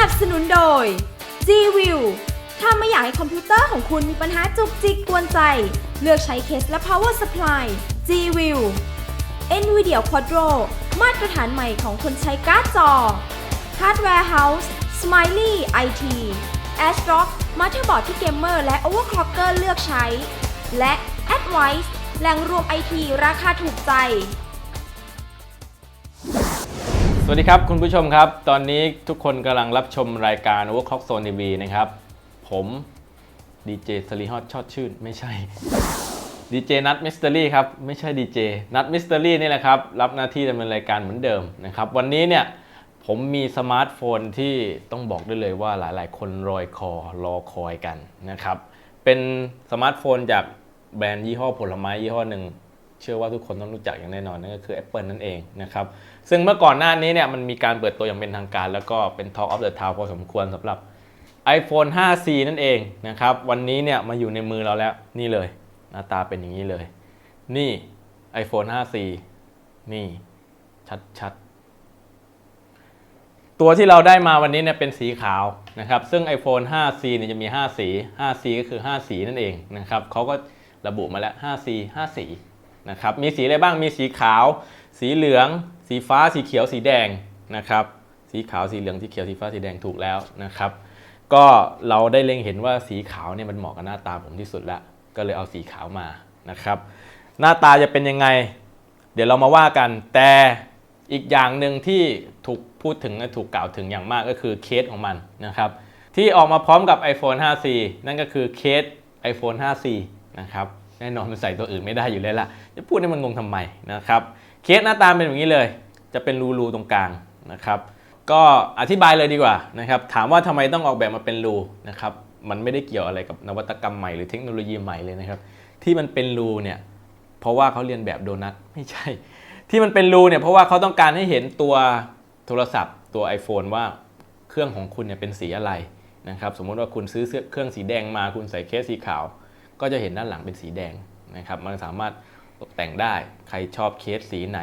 นับสนุนโดย G-View ถ้าไม่อยากให้คอมพิวเตอร์ของคุณมีปัญหาจุกจิกกวนใจ เลือกใช้เคสและ power supply G-View NVIDIA Quadro มาตรฐานใหม่ของคนใช้การ์ดจอ Hardware House Smiley IT ASRock มาเตอร์บอร์ดที่เกมเมอร์และ overclocker เลือกใช้ และ Advice แหล่งรวม IT ราคาถูกใจ วัสดีครับคุณผู้ชมครับ ตอนนี้ทุกคนกำลังรับชมรายการ Overclock Zone TV นะครับ ผมดีเจสลีฮอตชอดชื่น ไม่ใช่ดีเจนัทมิสเตอรี่ครับ ไม่ใช่ดีเจนัทมิสเตอรี่นี่แหละครับ รับหน้าที่ดำเนินรายการเหมือนเดิมนะครับ วันนี้เนี่ยผมมีสมาร์ทโฟนที่ต้องบอกได้เลยว่าหลายๆ คนรอยคอรอคอยกันนะครับ เป็นสมาร์ทโฟนจากแบรนด์ยี่ห้อผลไม้ยี่ห้อหนึ่ง เชื่อว่าทุกคนต้องรู้จักอย่างแน่นอนนั่นก็คือ Apple นั่นเองนะครับซึ่งเมื่อก่อนหน้านี้เนี่ยมันมีการเปิดตัวอย่างเป็นทางการ แล้วก็เป็น Talk of the Town พอสมควรสำหรับ iPhone 5C นั่นเองนะครับวันนี้เนี่ยมาอยู่ในมือเราแล้วนี่เลย หน้าตาเป็นอย่างนี้เลย นี่ iPhone 5C นี่ชัดๆ ตัวที่เราได้มาวันนี้เนี่ยเป็นสีขาวนะครับ ซึ่ง iPhone 5C เนี่ยจะมี 5 สี 5C ก็คือ 5 สีนั่นเองนะครับเขาก็ระบุมาแล้ว 5C 5 สี นะครับมีสีอะไรบ้างมีสีขาว สีเหลือง สีฟ้า สีเขียวสีแดงนะครับสีขาวสีเหลืองสีเขียวสีฟ้าสีแดงถูกแล้วนะครับก็เราได้เล็งเห็นว่าสีขาวเนี่ยมันเหมาะกับหน้าตาผมที่สุดละก็เลยเอาสีขาวมานะครับหน้าตาจะเป็นยังไง เดี๋ยวเรามาว่ากันแต่อีกอย่างหนึ่งที่ถูกพูดถึงและถูกกล่าวถึงอย่างมากก็คือเคสของมันนะครับที่ออกมาพร้อมกับ iPhone 5C นั่นก็คือเคส iPhone 5C นะครับ แน่นอนมันใส่ตัวอื่นไม่ได้อยู่แล้วล่ะ จะพูดให้มันงงทำไมนะครับเคสหน้าตาเป็นแบบนี้เลย จะเป็นรูๆตรงกลางนะครับ ก็อธิบายเลยดีกว่านะครับถามว่าทำไมต้องออกแบบมาเป็นรูนะครับมันไม่ได้เกี่ยวอะไรกับนวัตกรรมใหม่หรือเทคโนโลยีใหม่เลยนะครับ ที่มันเป็นรูเนี่ยเพราะว่าเขาเรียนแบบโดนัทไม่ใช่ ที่มันเป็นรูเนี่ยเพราะว่าเขาต้องการให้เห็นตัวโทรศัพท์ ตัว iPhone ว่าเครื่องของคุณเนี่ยเป็นสีอะไรนะครับสมมุติว่าคุณซื้อเครื่องสีแดงมาคุณใส่เคสสีขาว ก็จะเห็นด้านหลังเป็นสีแดงนะครับ มันสามารถตกแต่งได้ ใครชอบเคสสีไหน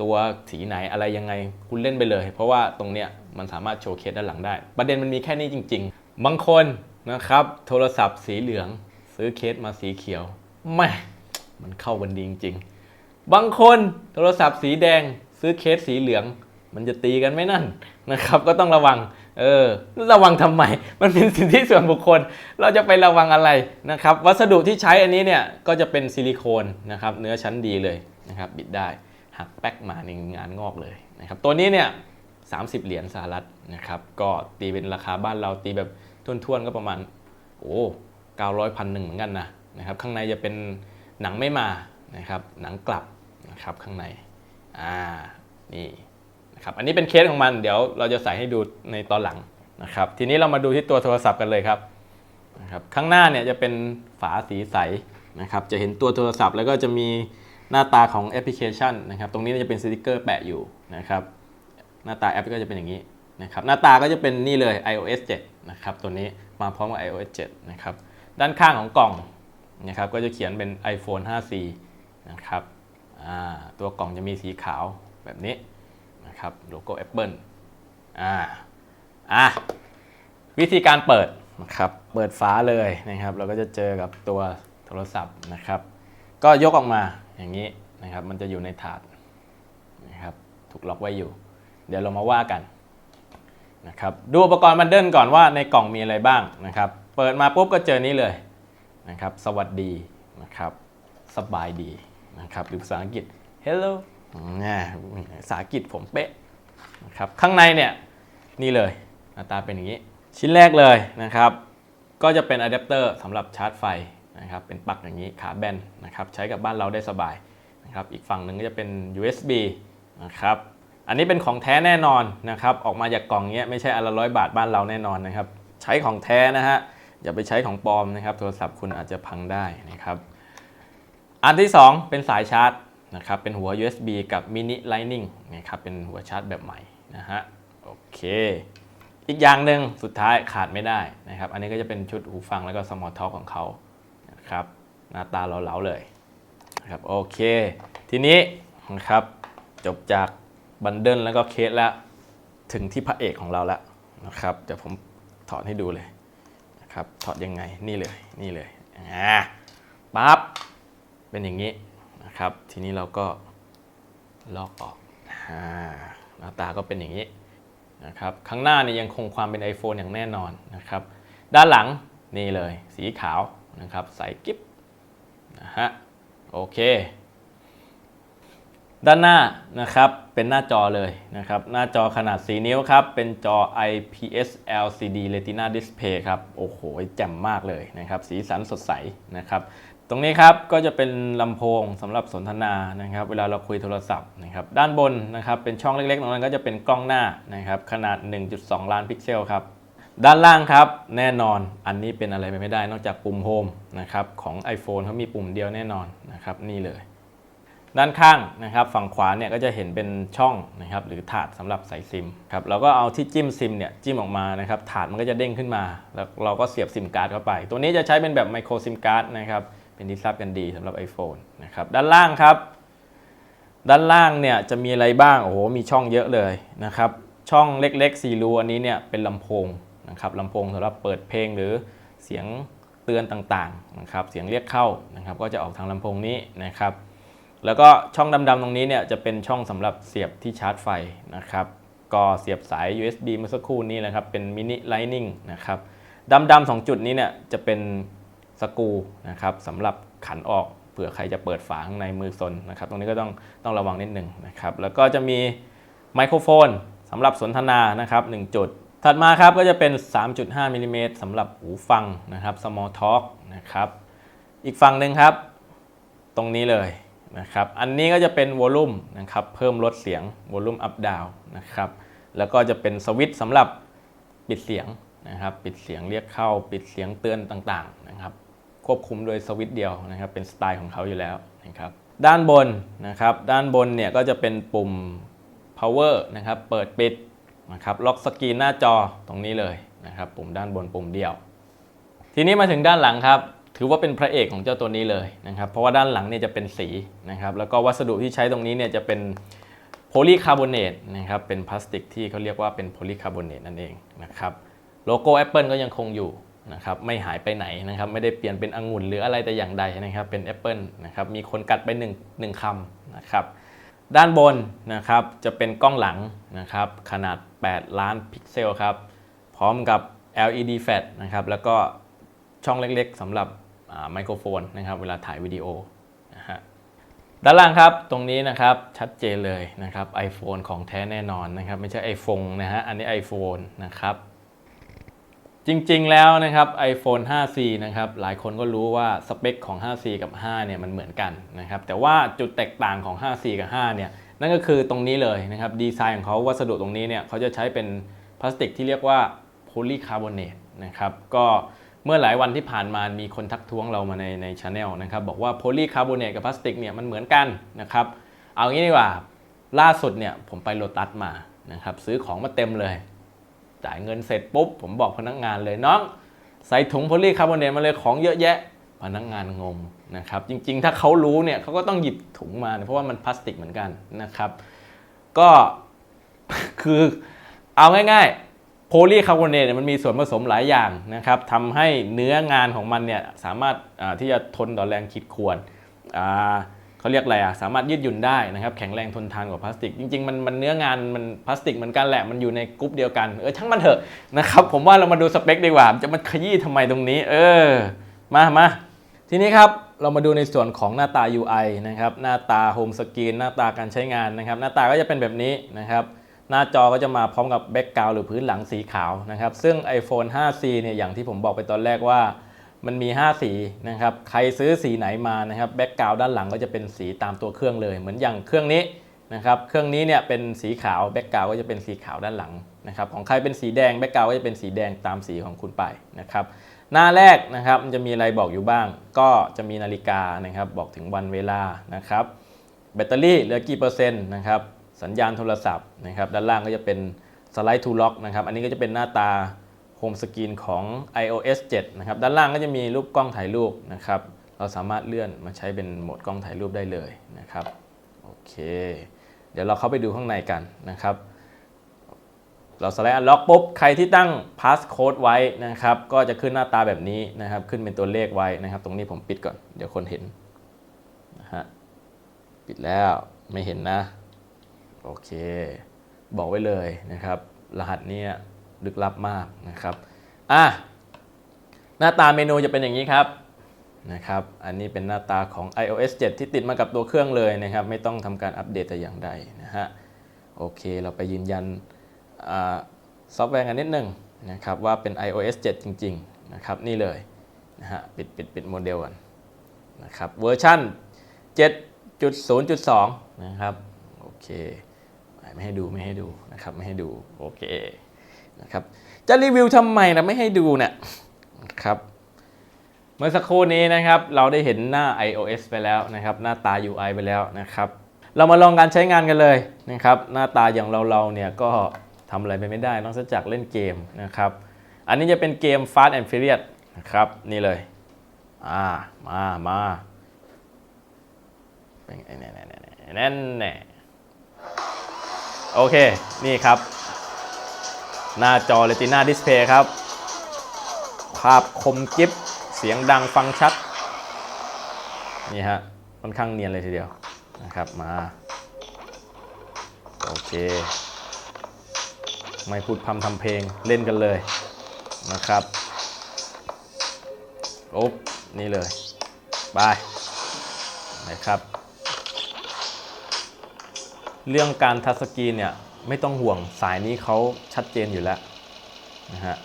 ตัวสีไหนอะไรยังไงคุณเล่นไปเลย เพราะว่าตรงเนี้ยมันสามารถโชว์เคสด้านหลังได้ ประเด็นมันมีแค่นี้จริง ๆ บางคนนะครับโทรศัพท์สีเหลือง ซื้อเคสมาสีเขียวแม่มันเข้ากันดีจริงๆ บางคนโทรศัพท์สีแดง ซื้อเคสสีเหลือง มันจะตีกันไหมนั่นนะครับ ก็ต้องระวัง เออระวังทำไม มันเป็นสิทธิส่วนบุคคล เราจะไประวังอะไรนะครับ วัสดุที่ใช้อันนี้เนี่ยก็จะเป็นซิลิโคนนะครับเนื้อชั้นดีเลยนะครับบิดได้หักแป๊กมาในงานงอกเลยนะครับตัวนี้เนี่ย30เหรียญสหรัฐนะครับก็ตีเป็นราคาบ้านเราตีแบบท่วนๆก็ประมาณโอ้เก้าร้อยพันหนึ่งเหมือนกันนะนะครับข้างในจะเป็นหนังไม่มานะครับหนังกลับนะครับข้างในอ่านี่ นะครับอันนี้เป็นเคสของมันเดี๋ยวเราจะใส่ให้ดูในตอนหลังนะครับทีนี้เรามาดูที่ตัวโทรศัพท์กันเลยครับนะครับข้างหน้าเนี่ยจะเป็นฝาสีใสนะครับจะเห็นตัวโทรศัพท์แล้วก็จะมีหน้าตาของแอปพลิเคชันนะครับตรงนี้จะเป็นสติกเกอร์แปะอยู่นะครับหน้าตาแอปก็จะเป็นอย่างนี้นะครับหน้าตาก็จะเป็นนี่เลย iOS 7นะครับตัวนี้มาพร้อมกับ iOS 7นะครับด้านข้างของกล่องนะครับก็จะเขียนเป็น iPhone 5C นะครับตัวกล่องจะมีสีขาวแบบนี้ นะครับโลโก้ Apple อ่าอะวิธีการเปิดนะครับเปิดฝาเลยนะครับ เราก็จะเจอกับตัวโทรศัพท์นะครับ ก็ยกออกมาอย่างนี้นะครับ มันจะอยู่ในถาดนะครับถูกล็อกไว้อยู่ เดี๋ยวเรามาว่ากันนะครับดูอุปกรณ์บันเดิลก่อนว่าในกล่องมีอะไรบ้างนะครับ เปิดมาปุ๊บก็เจอนี้เลยนะครับ สวัสดีนะครับ สบายดีนะครับหรือภาษาอังกฤษ hello นี่ภาษาอังกฤษผมเป๊ะ นะครับข้างในเนี่ยนี่เลยหน้าตาเป็นอย่างนี้ ชิ้นแรกเลยนะครับ ก็จะเป็นอะแดปเตอร์สำหรับชาร์จไฟนะครับเป็นปลั๊กอย่างนี้ขาแบนนะครับใช้กับบ้านเราได้สบายนะครับอีกฝั่งหนึ่งก็จะเป็น USB นะครับอันนี้เป็นของแท้แน่นอนนะครับออกมาจากกล่องเงี้ยไม่ใช่อันละร้อยบาทบ้านเราแน่นอนนะครับใช้ของแท้นะฮะอย่าไปใช้ของปลอมนะครับโทรศัพท์คุณอาจจะพังได้นะครับอันที่ 2 เป็นสายชาร์จ นะครับเป็นหัว USB กับ Mini Lightning นะครับเป็นหัวชาร์จแบบใหม่นะฮะโอเค อีกอย่างหนึ่งสุดท้ายขาดไม่ได้นะครับ อันนี้ก็จะเป็นชุดหูฟังแล้วก็ Small Talk ของเขานะครับหน้าตาเหลาๆเลยนะครับโอเค ทีนี้นะครับจบจากบันเดิลแล้วก็เคสแล้ว ถึงที่พระเอกของเราแล้วนะครับเดี๋ยวผมถอดให้ดูเลยนะครับถอดยังไงนี่เลยนี่เลยอ่าปั๊บเป็นอย่างนี้ นะครับ ทีนี้เราก็ลอกออกหน้าตาก็เป็นอย่างนี้นะครับ ข้างหน้านี่ยังคงความเป็น iPhone อย่างแน่นอนนะครับ ด้านหลังนี่เลยสีขาวนะครับ ใสกิ๊บนะฮะ โอเค ด้านหน้านะครับเป็นหน้าจอเลยนะครับหน้าจอขนาด 4 นิ้วครับ เป็นจอ IPS LCD Retina Display ครับ โอ้โหแจ่มมากเลยนะครับ สีสันสดใสนะครับ ตรงนี้ครับก็จะเป็นลำโพงสำหรับสนทนานะครับ เวลาเราคุยโทรศัพท์นะครับด้านบนนะครับเป็นช่องเล็กๆตรงนั้นก็จะเป็นกล้องหน้านะครับขนาด 1.2 ล้านพิกเซลครับด้านล่างครับแน่นอนอันนี้เป็นอะไรไปไม่ได้นอกจากปุ่มโฮมนะครับของ iPhone เขามีปุ่มเดียวแน่นอนนะครับนี่เลย ด้านข้างนะครับฝั่งขวาเนี่ยก็จะเห็นเป็นช่องนะครับหรือถาดสำหรับใส่ซิมครับเราก็เอาที่จิ้มซิมเนี่ยจิ้มออกมานะครับถาดมันก็จะเด้งขึ้นมา แล้วเราก็เสียบซิมการ์ดเข้าไป ตัวนี้จะใช้เป็นแบบไมโครซิมการ์ดนะครับเป็นที่ทราบกันดีสำหรับ iPhone นะครับด้านล่างครับ ด้านล่างเนี่ยจะมีอะไรบ้างโอ้โหมีช่องเยอะเลยนะครับช่องเล็กๆ4รูอันนี้เนี่ยเป็นลำโพงนะครับลำโพงสำหรับเปิดเพลงหรือเสียงเตือนต่างๆนะครับเสียงเรียกเข้านะครับก็จะออกทางลำโพงนี้นะครับ แล้วก็ช่องดำๆตรงนี้เนี่ยจะเป็นช่องสำหรับเสียบที่ชาร์จไฟนะครับ ก็เสียบสาย USB เมื่อสักครู่นี้นะครับ เป็นมินิไลนิ่งนะครับดำๆสองจุดนี้เนี่ยจะเป็นสกูนะครับสำหรับขันออกเผื่อใครจะเปิดฝาข้างในมือซนนะครับ ตรงนี้ก็ต้องต้องระวังนิดหนึ่งนะครับ แล้วก็จะมีไมโครโฟนสำหรับสนทนานะครับ1จุด ถัดมาครับก็จะเป็น 3.5มิลลิเมตรสำหรับหูฟังนะครับ small talk นะครับ อีกฝั่งหนึ่งครับ ตรงนี้เลย นะครับอันนี้ก็จะเป็นวอลลุ่มนะครับเพิ่มลดเสียงวอลลุ่มอัพดาวนะครับแล้วก็จะเป็นสวิตช์สำหรับปิดเสียงนะครับปิดเสียงเรียกเข้าปิดเสียงเตือนต่างๆนะครับควบคุมโดยสวิตช์เดียวนะครับเป็นสไตล์ของเขาอยู่แล้วนะครับด้านบนนะครับด้านบนเนี่ยก็จะเป็นปุ่ม power นะครับเปิดปิดนะครับล็อกสกรีนหน้าจอตรงนี้เลยนะครับปุ่มด้านบนปุ่มเดียว ทีนี้มาถึงด้านหลังครับ ถือว่าเป็นพระเอกของเจ้าตัวนี้เลยนะครับ เพราะว่าด้านหลังเนี่ยจะเป็นสีนะครับ แล้วก็วัสดุที่ใช้ตรงนี้เนี่ยจะเป็นโพลีคาร์บอเนตนะครับ เป็นพลาสติกที่เขาเรียกว่าเป็นโพลีคาร์บอเนตนั่นเองนะครับ โลโก้ Apple ก็ยังคงอยู่นะครับไม่หายไปไหนนะครับไม่ได้เปลี่ยนเป็นองุ่นหรืออะไรแต่อย่างใดนะครับเป็น Apple นะครับมีคนกัดไป1 1คำนะครับด้านบนนะครับจะเป็นกล้องหลังนะครับขนาด 8 ล้านพิกเซลครับพร้อมกับ LED flash นะครับแล้วก็ช่องเล็กๆสำหรับ ไมโครโฟนนะครับเวลาถ่ายวิดีโอนะฮะด้านล่างครับตรงนี้นะครับชัดเจนเลยนะครับ iPhone ของแท้แน่นอนนะครับไม่ใช่ iPhone นะฮะอันนี้ iPhone นะครับจริงๆแล้วนะครับ iPhone 5C นะครับหลายคนก็รู้ว่าสเปคของ 5C กับ 5 เนี่ยมันเหมือนกันนะครับแต่ว่าจุดแตกต่างของ 5C กับ 5 เนี่ยนั่นก็คือตรงนี้เลยนะครับดีไซน์ของเขาวัสดุตรงนี้เนี่ยเขาจะใช้เป็นพลาสติกที่เรียกว่าโพลีคาร์บอเนตนะครับก็เเมื่อหลายวันที่ผ่านมามีคนทักท้วงเรามาในในช anel นะครับบอกว่าโพลีคาร์บอเนตกับพลาสติกเนี่ยมันเหมือนกันนะครับเอางี้ดีกว่าล่าสุดเนี่ยผมไปโลตัสมานะครับซื้อของมาเต็มเลย จ่ายเงินเสร็จปุ๊บ ผมบอกพนักงานเลยน้อง ใส่ถุงโพลีคาร์บอเนตมาเลยของเยอะแยะพนักงานงงนะครับจริงๆ ถ้าเขารู้เนี่ยเขาก็ต้องหยิบถุงมาเเพราะว่ามันพลาสติกเหมือนกันนะครับ ก็คือเอาง่ายๆ พลีคาร์บอเนตเนี่ยมันมีส่วนผสมหลายอย่างนะครับทำให้เนื้องานของมันเนี่ยสามารถที่จะทนต่อแรงขีดข่วนเขาเรียกอะไรอะสามารถยืดหยุ่นได้นะครับแข็งแรงทนทานกว่าพลาสติก จริงๆมันมันเนื้องานมันพลาสติกเหมือนกันแหละมันอยู่ในกรุ๊ปเดียวกันเออช่างมันเถอะนะครับผมว่าเรามาดูสเปคดีกว่าจะมาขยี้ทำไมตรงนี้ เออมามาทีนี้ครับเรามาดูในส่วนของหน้าตา UI นะครับหน้าตาโฮมสกรีนหน้าตาการใช้งานนะครับหน้าตาก็จะเป็นแบบนี้นะครับ หน้าจอก็จะมาพร้อมกับแบ็กกราวหรือพื้นหลังสีขาวนะครับ ซึ่ง iPhone 5C เนี่ยอย่างที่ผมบอกไปตอนแรกว่า มันมี 5 สีนะครับ ใครซื้อสีไหนมานะครับแบ็กกราวด้านหลังก็จะเป็นสีตามตัวเครื่องเลย เหมือนอย่างเครื่องนี้นะครับ เครื่องนี้เนี่ยเป็นสีขาวแบ็กกราวก็จะเป็นสีขาวด้านหลังนะครับ ของใครเป็นสีแดงแบ็กกราวก็จะเป็นสีแดงตามสีของคุณไปนะครับ หน้าแรกนะครับมันจะมีอะไรบอกอยู่บ้าง ก็จะมีนาฬิกานะครับบอกถึงวันเวลานะครับ แบตเตอรี่เหลือกี่เปอร์เซ็นต์นะครับ สัญญาณโทรศัพท์นะครับด้านล่างก็จะเป็นสไลด์ทูล็อกนะครับอันนี้ก็จะเป็นหน้าตาโฮมสกรีนของ iOS 7 นะครับ ด้านล่างก็จะมีรูปกล้องถ่ายรูปนะครับ เราสามารถเลื่อนมาใช้เป็นโหมดกล้องถ่ายรูปได้เลยนะครับ โอเค เดี๋ยวเราเข้าไปดูข้างในกันนะครับ เราสไลด์อันล็อกปุ๊บ ใครที่ตั้ง passcode ไว้นะครับ ก็จะขึ้นหน้าตาแบบนี้นะครับ ขึ้นเป็นตัวเลขไว้นะครับ ตรงนี้ผมปิดก่อน เดี๋ยวคนเห็นนะฮะ ปิดแล้ว ไม่เห็นนะ โอเค บอกไว้เลยนะครับ รหัสเนี้ลึกลับมากนะครับอะหน้าตาเมนูจะเป็นอย่างนี้ครับนะครับ อันนี้เป็นหน้าตาของ iOS 7 ที่ติดมากับตัวเครื่องเลยนะครับ ไม่ต้องทำการอัปเดตแต่อย่างใดนะฮะโอเค เราไปยืนยันซอฟต์แวร์กันนิดหนึ่งนะครับว่าเป็น iOS 7 จริง ๆ นะครับ นี่เลยนะฮะปิดปิดปิดโมเดลก่อนนะครับเวอร์ชัน7.0.2 นะครับ โอเค ไม่ให้ดูไม่ให้ดูนะครับไม่ให้ดูโอเคนะครับจะรีวิวทำไมนะไม่ให้ดูเนี่ยครับเมื่อสักครู่นี้นะครับเราได้เห็นหน้า iOS ไปแล้วนะครับหน้าตา UI ไปแล้วนะครับเรามาลองการใช้งานกันเลยนะครับหน้าตาอย่างเราๆเนี่ยก็ทำอะไรไปไม่ได้ นอกจากเล่นเกมนะครับอันนี้จะเป็นเกม Fast and Furious นะครับนี่เลยอ่ามามาเป็นไงแน่แน่แน่แน่แน่แน่ โอเค นี่ครับ หน้าจอ Retina Display ครับ ภาพคมกิฟเสียงดังฟังชัด นี่ฮะค่อนข้างเนียนเลยทีเดียวนะครับมา โอเค ไม่พูดพำทำเพลงเล่นกันเลยนะครับโอ๊บนี่เลย บายนะครับ เรื่องการทัชสกรีนเนี่ยไม่ต้องห่วงสายนี้เขาชัดเจนอยู่แล้วนะฮะ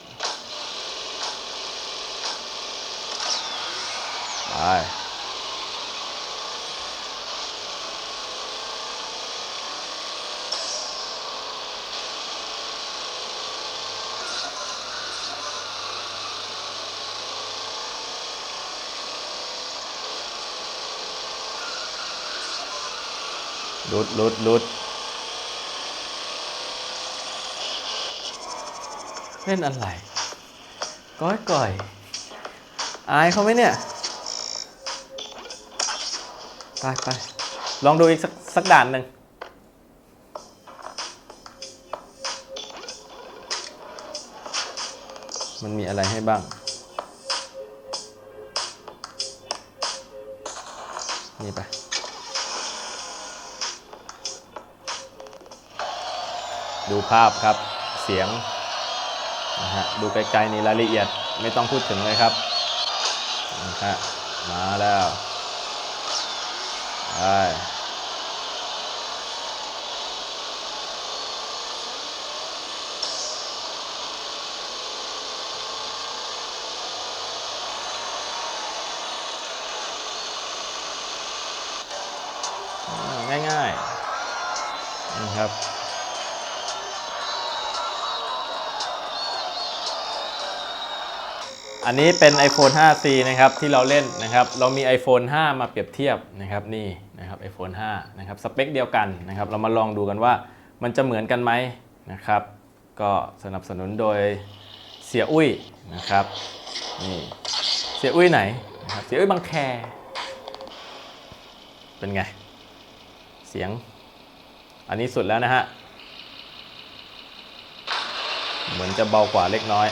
ไป ลุดหลุดหลุดเล่นอะไร ก้อยก่อย อายเขาไหมเนี่ย ไปไปลองดูอีกสักสักด่านหนึ่งมันมีอะไรให้บ้าง นี่ไป ดูภาพครับเสียงนะฮะดูไกลๆนี่รายละเอียดไม่ต้องพูดถึงเลยครับนะฮะมาแล้วไปอืมง่ายๆนี่ครับ อันนี้เป็น iPhone 5C นะครับที่เราเล่นนะครับ เรามี iPhone 5 มาเปรียบเทียบนะครับนี่นะครับ iPhone 5 นะครับสเปคเดียวกันนะครับ เรามาลองดูกันว่ามันจะเหมือนกันไหมนะครับ ก็สนับสนุนโดยเสียอุ้ยนะครับนี่เสียอุ้ยไหนนะครับเสียอุ้ยบางแค เป็นไง เสียง อันนี้สุดแล้วนะฮะ เหมือนจะเบากว่าเล็กน้อย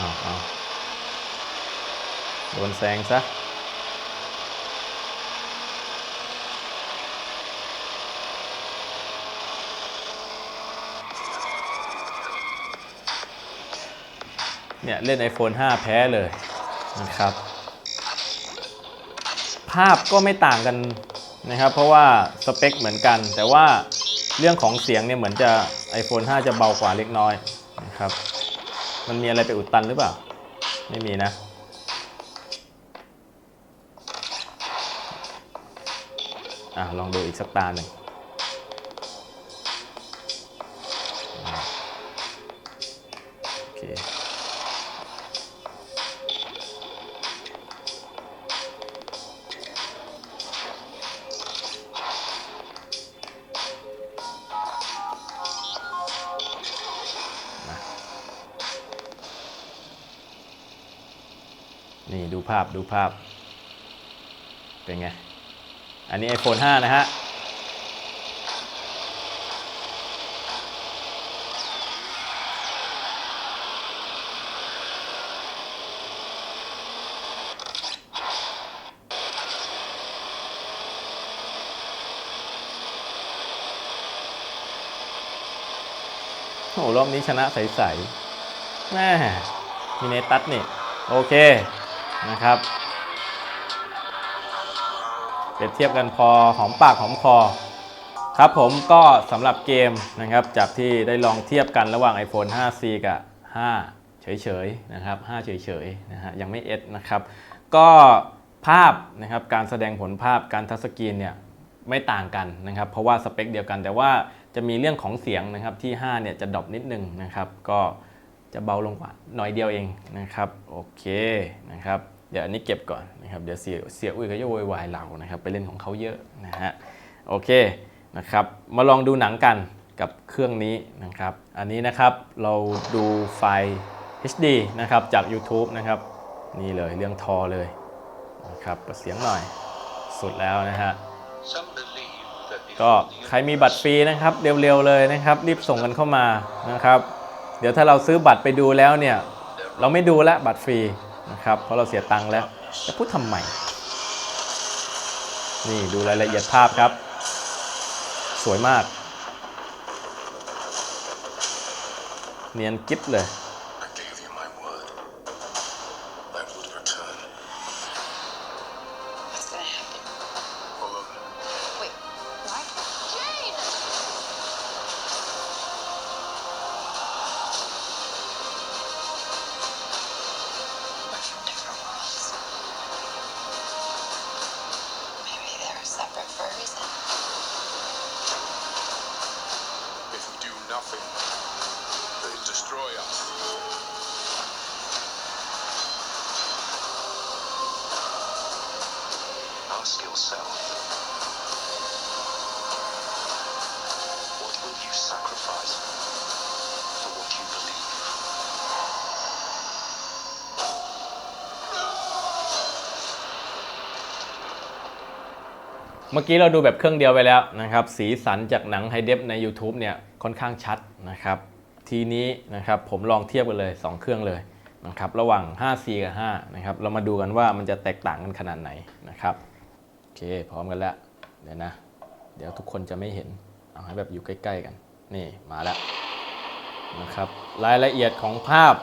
อ้าวอ้าโดนแซงซะเนี่ย เล่น iPhone 5 แพ้เลยนะครับ ภาพก็ไม่ต่างกันนะครับ เพราะว่าสเปคเหมือนกัน แต่ว่าเรื่องของเสียงเนี่ยเหมือนจะ iPhone 5 จะเบากว่าเล็กน้อยนะครับ มันมีอะไรไปอุดตันหรือเปล่า ไม่มีนะ อะลองดูอีกสักตาหนึ่ง ภาพดูภาพ เป็นไง อันนี้ iPhone 5 นะฮะ โอ้โหรอบนี้ชนะใสๆแม่มีเนตัสนี่ โอเค นะครับ เปรียบเทียบกันพอหอมปากหอมคอ ครับผมก็สำหรับเกมนะครับ จากที่ได้ลองเทียบกันระหว่าง iPhone 5C กับ 5 เฉยๆนะครับ 5 เฉยๆนะฮะยังไม่ S นะครับ ก็ภาพนะครับการแสดงผลภาพการทัชสกรีนเนี่ยไม่ต่างกันนะครับ เพราะว่าสเปคเดียวกันแต่ว่าจะมีเรื่องของเสียงนะครับที่ 5 เนี่ยจะดรอปนิดนึงนะครับ ก็ จะเบาลงกว่าหน่อยเดียวเองนะครับโอเคนะครับเดี๋ยวอันนี้เก็บก่อนนะครับเดี๋ยวเสียเสียอุ้ยก็จะโวยวายเรานะครับไปเล่นของเขาเยอะนะฮะโอเคนะครับมาลองดูหนังกันกับเครื่องนี้นะครับอันนี้นะครับเราดูไฟล์ HD นะครับจาก YouTube นะครับนี่เลยเรื่องทอเลยนะครับเปิดเสียงหน่อยสุดแล้วนะฮะก็ใครมีบัตรฟรีนะครับเร็วๆเลยนะครับ รีบส่งกันเข้ามานะครับ เดี๋ยวถ้าเราซื้อบัตรไปดูแล้วเนี่ย เราไม่ดูแล้วบัตรฟรีนะครับ เพราะเราเสียตังค์แล้ว จะพูดทำไม นี่ดูรายละเอียดภาพครับ สวยมาก เนียนกิ๊บเลย we do nothing, they'll destroy us. Ask yourself. What will you sacrifice for what you believe? เมื่อกี้เราดูแบบเครื่องเดียวไปแล้วนะครับ สีสันจากหนังไฮเดฟใน YouTube เนี่ย ค่อนข้างชัดนะครับ ทีนี้นะครับผมลองเทียบกันเลย 2 เครื่องเลยนะครับระหว่าง 5C กับ5นะครับเรามาดูกันว่ามันจะแตกต่างกันขนาดไหนนะครับโอเคพร้อมกันแล้วเดี๋ยวนะ เดี๋ยวทุกคนจะไม่เห็นเอาให้แบบอยู่ใกล้ ๆ กัน นี่มาแล้วนะครับรายละเอียดของภาพ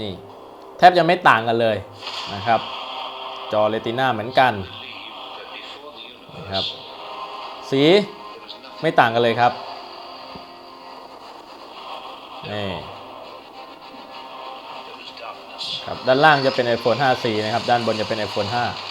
นี่แทบจะไม่ต่างกันเลยนะครับ จอเรติน่าเหมือนกันนะครับสีไม่ต่างกันเลยครับ นี่ครับด้านล่างจะเป็น iPhone 5C นะครับ ด้านบนจะเป็น iPhone 5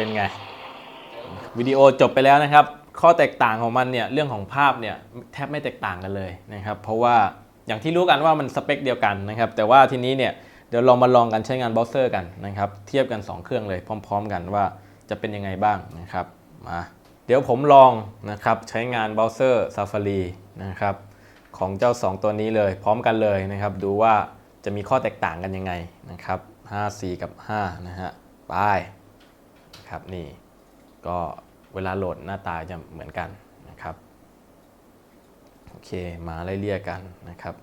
เป็นไงวิดีโอจบไปแล้วนะครับ ข้อแตกต่างของมันเนี่ยเรื่องของภาพเนี่ยแทบไม่แตกต่างกันเลยนะครับ เพราะว่าอย่างที่รู้กันว่ามันสเปคเดียวกันนะครับ แต่ว่าทีนี้เนี่ยเดี๋ยวลองมาลองกันใช้งานเบราว์เซอร์กันนะครับ เทียบกัน 2 เครื่องเลยพร้อม ๆ กันว่าจะเป็นยังไงบ้างนะครับมาเดี๋ยวผมลองนะครับใช้งานเบราว์เซอร์ Safari นะครับของเจ้า 2 ตัวนี้เลยพร้อมกันเลยนะครับ ดูว่าจะมีข้อแตกต่างกันยังไงนะครับ 5C กับ 5 นะฮะไป ครับนี่ก็เวลาโหลดหน้าตาจะเหมือนกันนะครับโอเคมาไล่เลี่ยกันนะครับ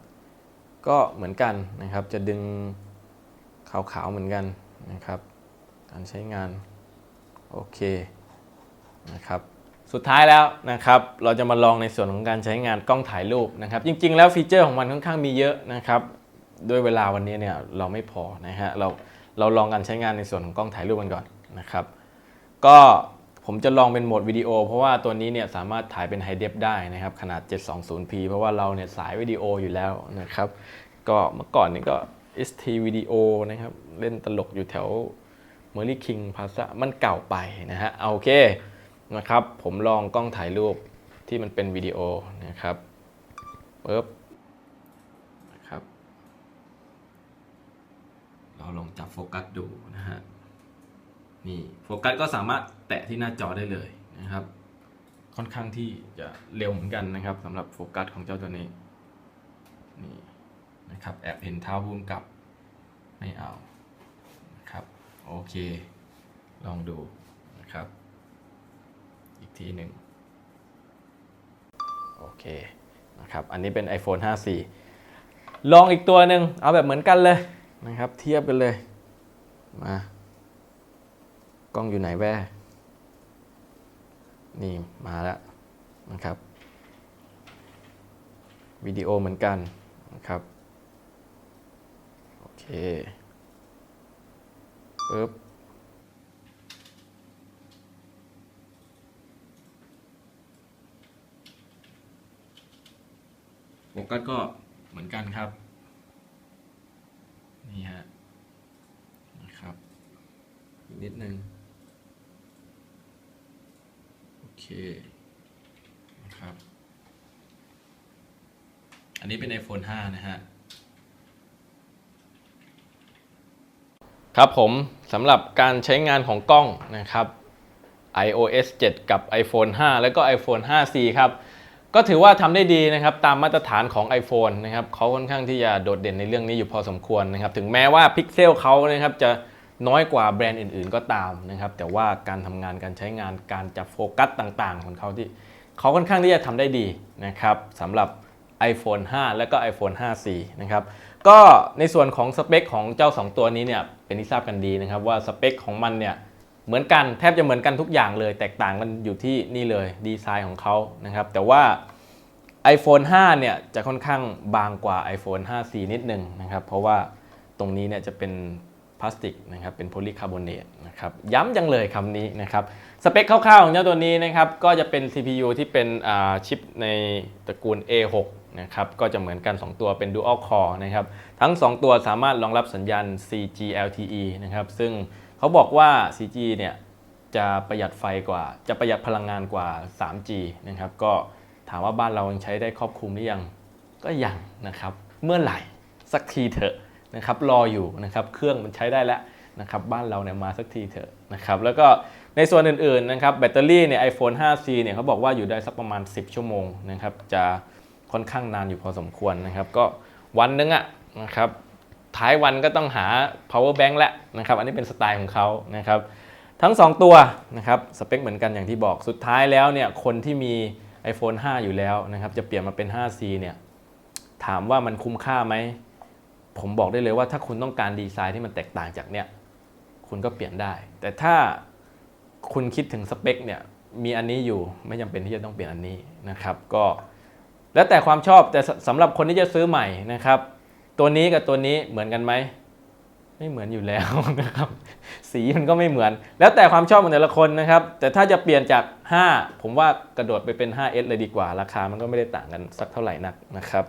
ก็เหมือนกันนะครับจะดึงขาวๆเหมือนกันนะครับ การใช้งานโอเคนะครับสุดท้ายแล้วนะครับเราจะมาลองในส่วนของการใช้งานกล้องถ่ายรูปนะครับ จริง ๆ แล้วฟีเจอร์ของมันค่อนข้างมีเยอะนะครับด้วยเวลาวันนี้เนี่ยเราไม่พอนะฮะเราเราลองการใช้งานในส่วนของกล้องถ่ายรูปกันก่อนนะครับ ก็ผมจะลองเป็นโหมดวิดีโอ เพราะว่าตัวนี้เนี่ยสามารถถ่ายเป็นไฮเดฟได้นะครับ ขนาด 720p เพราะว่าเราเนี่ยสายวิดีโออยู่แล้วนะครับ ก็เมื่อก่อนนี่ก็ ST วิดีโอนะครับ เล่นตลกอยู่แถว m e r l y King Plaza มันเก่าไปนะฮะเอาโอเคนะครับ ผมลองกล้องถ่ายรูปที่มันเป็นวิดีโอนะครับปึ๊บนะครับ เราลองจับโฟกัสดูนะฮะ นี่โฟกัสก็สามารถแตะที่หน้าจอได้เลยนะครับ ค่อนข้างที่จะเร็วเหมือนกันนะครับสำหรับโฟกัสของเจ้าตัวนี้นี่นะครับแอบเห็นเท้าพุ่มกับไม่เอานะครับโอเค ลองดูนะครับ อีกทีหนึ่งโอเคนะครับอันนี้เป็น iPhone 5C ลองอีกตัวหนึ่งเอาแบบเหมือนกันเลยนะครับ เทียบกันเลยมา กล้องอยู่ไหนแว่นี่มาแล้วนะครับวิดีโอเหมือนกันนะครับโอเคปึ๊บโฟกัสก็เหมือนกันครับ นี่ฮะนะครับอีกนิดนึง โอ เคนะครับ อันนี้เป็น iPhone 5 นะฮะ ครับผมสำหรับการใช้งานของกล้องนะครับ iOS 7 กับ iPhone 5 แล้วก็ iPhone 5C ครับ ก็ถือว่าทำได้ดีนะครับ ตามมาตรฐานของ iPhone นะครับเขาค่อนข้างที่จะโดดเด่นในเรื่องนี้อยู่พอสมควรนะครับ ถึงแม้ว่าพิกเซลเขานะครับจะ น้อยกว่าแบรนด์อื่น ๆ ก็ตามนะครับ แต่ว่าการทำงานการใช้งานการจับโฟกัสต่างๆ ของเขาที่เขาค่อนข้างที่จะทำได้ดีนะครับสำหรับ iPhone 5 และก็ iPhone 5C นะครับ ก็ในส่วนของสเปคของเจ้า 2 ตัวนี้เนี่ยเป็นที่ทราบกันดีนะครับว่าสเปคของมันเนี่ยเหมือนกันแทบจะเหมือนกันทุกอย่างเลย แตกต่างกันอยู่ที่นี่เลยดีไซน์ของเขานะครับ แต่ว่า iPhone 5 เนี่ยจะค่อนข้างบางกว่า iPhone 5C นิดนึงนะครับ เพราะว่าตรงนี้เนี่ยจะเป็น พลาสติกนะครับเป็นโพลีคาร์บอเนตนะครับย้ำจังเลยคำนี้นะครับสเปคคร่าวๆของเจ้าตัวนี้นะครับก็จะเป็น CPU ที่เป็นชิปในตระกูล A6 นะครับก็จะเหมือนกัน 2 ตัวเป็น Dual Core นะครับทั้ง 2 ตัวสามารถรองรับสัญญาณ 4G LTE นะครับซึ่งเขาบอกว่า 4G เนี่ยจะประหยัดไฟกว่า จะประหยัดพลังงานกว่า 3G นะครับก็ถามว่าบ้านเรายังใช้ได้ครอบคลุมหรือยังก็ยังนะครับเมื่อไหร่สักทีเถอะ นะครับรออยู่นะครับเครื่องมันใช้ได้แล้วนะครับบ้านเราเนี่ยมาสักทีเถอะนะครับแล้วก็ในส่วนอื่นๆนะครับแบตเตอรี่เนี่ย iPhone 5C เนี่ยเขาบอกว่าอยู่ได้สักประมาณ 10 ชั่วโมงนะครับจะค่อนข้างนานอยู่พอสมควรนะครับก็วันนึงอะนะครับท้ายวันก็ต้องหา power bank แล้วนะครับอันนี้เป็นสไตล์ของเขานะครับทั้ง 2 ตัวนะครับสเปคเหมือนกันอย่างที่บอกสุดท้ายแล้วเนี่ยคนที่มี iPhone 5 อยู่แล้วนะครับจะเปลี่ยนมาเป็น 5C เนี่ยถามว่ามันคุ้มค่าไหม ผมบอกได้เลยว่าถ้าคุณต้องการดีไซน์ที่มันแตกต่างจากเนี่ยคุณก็เปลี่ยนได้ แต่ถ้าคุณคิดถึงสเปคเนี่ยมีอันนี้อยู่ไม่จำเป็นที่จะต้องเปลี่ยนอันนี้นะครับ ก็แล้วแต่ความชอบแต่สสำหรับคนที่จะซื้อใหม่นะครับ ตัวนี้กับตัวนี้เหมือนกันไหมไม่เหมือนอยู่แล้วนะครับ สีมันก็ไม่เหมือน แล้วแต่ความชอบของแต่ละคนนะครับ แต่ถ้าจะเปลี่ยนจาก 5 ผมว่ากระโดดไปเป็น 5S เลยดีกว่า ราคามันก็ไม่ได้ต่างกันสักเท่าไหร่นักนะครับ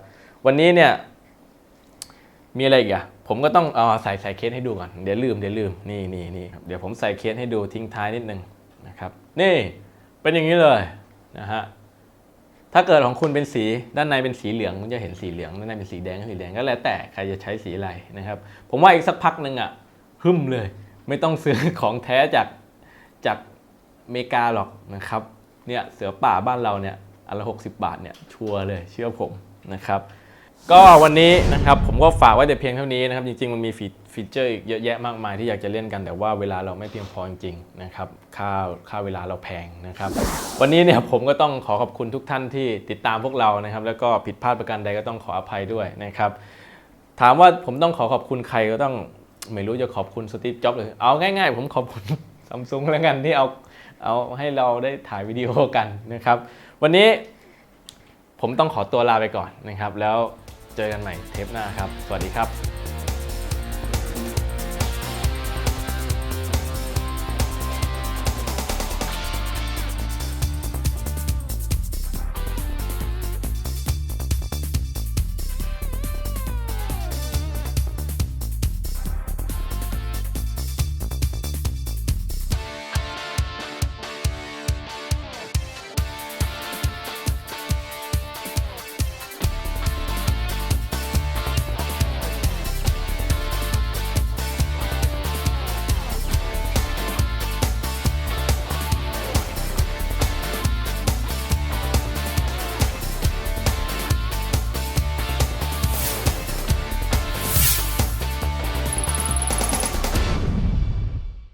วันนี้เนี่ย มีอะไรอีกอะผมก็ต้องเอาใส่ใส่เคสให้ดูก่อน เดี๋ยวลืมเดี๋ยวลืมนี่นี่นี่ครับเดี๋ยวผมใส่เคสให้ดูทิ้งท้ายนิดนึงนะครับ นี่เป็นอย่างนี้เลยนะฮะถ้าเกิดของคุณเป็นสีด้านในเป็นสีเหลืองคุณจะเห็นสีเหลืองด้านในเป็นสีแดงสีแดงก็แล้วแต่ใครจะใช้สีอะไรนะครับ ผมว่าอีกสักพักหนึ่งอะหึมเลย ไม่ต้องซื้อของแท้จากจากอเมริกาหรอกนะครับเนี่ยเสือป่าบ้านเราเนี่ยอันละ60บาทเนี่ยชัวร์เลยเชื่อผมนะครับ ก็วันนี้นะครับผมก็ฝากไว้แต่เพียงเท่านี้นะครับจริงๆมันมีฟีเจอร์อีกเยอะแยะมากมายที่อยากจะเล่นกันแต่ว่าเวลาเราไม่เพียงพอจริงๆนะครับค่าค่าเวลาเราแพงนะครับวันนี้เนี่ยผมก็ต้องขอขอบคุณทุกท่านที่ติดตามพวกเรานะครับแล้วก็ผิดพลาดประการใดก็ต้องขออภัยด้วยนะครับถามว่าผมต้องขอขอบคุณใครก็ต้องไม่รู้จะขอบคุณสตีฟจ็อบเลยเอาง่ายๆ ผมขอบคุณซัมซุงแล้วกันที่เอาเอาให้เราได้ถ่ายวิดีโอกันนะครับ วันนี้ผมต้องขอตัวลาไปก่อนนะครับ แล้ว เจอกันใหม่เทปหน้าครับ สวัสดีครับ